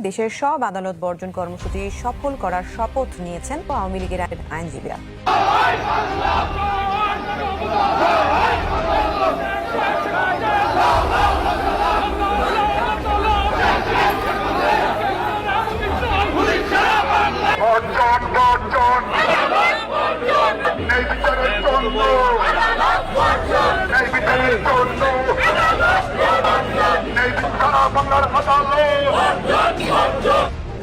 দেশের সব আদালত বর্জন কর্মসূচি সফল করার শপথ নিয়েছেন আওয়ামী লীগের আইনজীবীরা।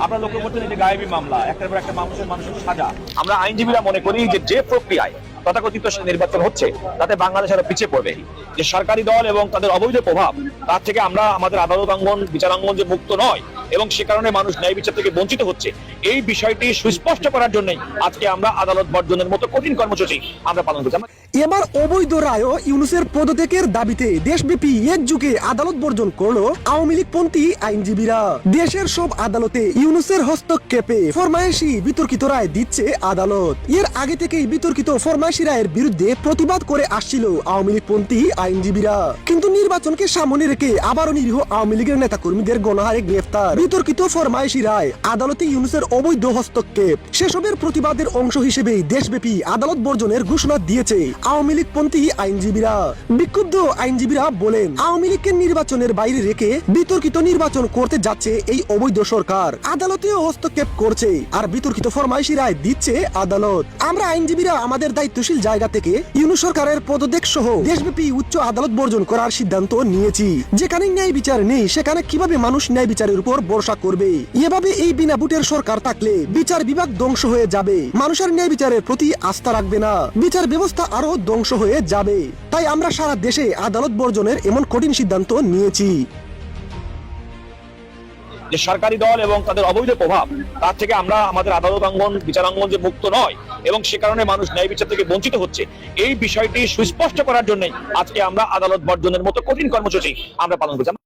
আপনারা লক্ষ্য করছেন যে গায়েবী মামলা, একটার পর একটা মানুষের মানুষের সাজা। আমরা আইনজীবীরা মনে করি যে যে প্রক্রিয়ায় তথাকথিত নির্বাচন হচ্ছে, তাতে বাংলাদেশ আরও পিছিয়ে পড়বে। যে সরকারি দল এবং তাদের অবৈধ প্রভাব, তার থেকে আমরা আমাদের আদালত অঙ্গন বিচারাঙ্গন যে মুক্ত নয়, এবং সে কারণে মানুষ ন্যায় বিচার থেকে বঞ্চিত হচ্ছে, এই বিষয়টি সুস্পষ্ট করার জন্যই আজকে আমরা আদালত বর্জনের মতো কঠিন কর্মসূচি আমরা পালন করছি। আমরা এবার অবৈধ রায় ও ইউনুসের পদত্যাগের দাবিতে দেশব্যাপী এক যুগে আদালত বর্জন করল আওয়ামী লীগপন্থী আইনজীবীরা। দেশের সব আদালতে ইউনুসের হস্তক্ষেপে ফরমায়েশি বিতর্কিত রায় দিচ্ছে আদালত। এর আগে থেকেই বিতর্কিত ফরমায়েশি রায়ের বিরুদ্ধে প্রতিবাদ করে আসছিল আওয়ামী লীগপন্থী আইনজীবীরা। কিন্তু নির্বাচনকে সামনে রেখে আবারও নিরীহ আওয়ামী লীগের নেতা কর্মীদের গণহারে গ্রেফতার। বিতর্কিত ফরমায়েশি রায় আদালতে ইউনুসের অবৈধ হস্তক্ষেপ। সেসবের প্রতিবাদের অংশ হিসেবে দেশব্যাপী আদালত বর্জনের ঘোষণা দিয়েছে। আওয়ামী লীগপন্থী আইনজীবীরা বিক্ষুব্ধ আইনজীবীরা বলেন, আওয়ামী লীগকে নির্বাচনের বাইরে রেখে বিতর্কিত নির্বাচন করতে যাচ্ছে এই অবৈধ সরকার। আদালতেও হস্তক্ষেপ করছে আর বিতর্কিত ফরমাইশি রায় দিচ্ছে আদালত। আমরা আইনজীবীরা আমাদের দায়িত্বশীল জায়গা থেকে ইউনু সরকারের পদত্যাগ সহ দেশব্যাপী উচ্চ আদালত বর্জন করার সিদ্ধান্ত নিয়েছি। যেখানে ন্যায় বিচার নেই, সেখানে কীভাবে মানুষ ন্যায় বিচারের উপর ভরসা করবে? এভাবে এই বিনা বুটের সরকার থাকলে বিচার বিভাগ ধ্বংস হয়ে যাবে। মানুষের ন্যায় বিচারের প্রতি আস্থা রাখবে না। বিচার ব্যবস্থা আরও ধ্বংস হয়ে যাবে। তাই আমরা সারা দেশে আদালত বর্জনের এমন কঠিন সিদ্ধান্ত নিয়েছি। যে সরকারি দল এবং তাদের অবৈধ প্রভাব, তার থেকে আমরা আমাদের আদালত অঙ্গন বিচারাঙ্গন যে মুক্ত নয় এবং সে কারণে মানুষ ন্যায় বিচার থেকে বঞ্চিত হচ্ছে, এই বিষয়টি সুস্পষ্ট করার জন্য আজকে আমরা আদালত বর্জনের মতো কঠিন কর্মসূচি আমরা পালন করছি।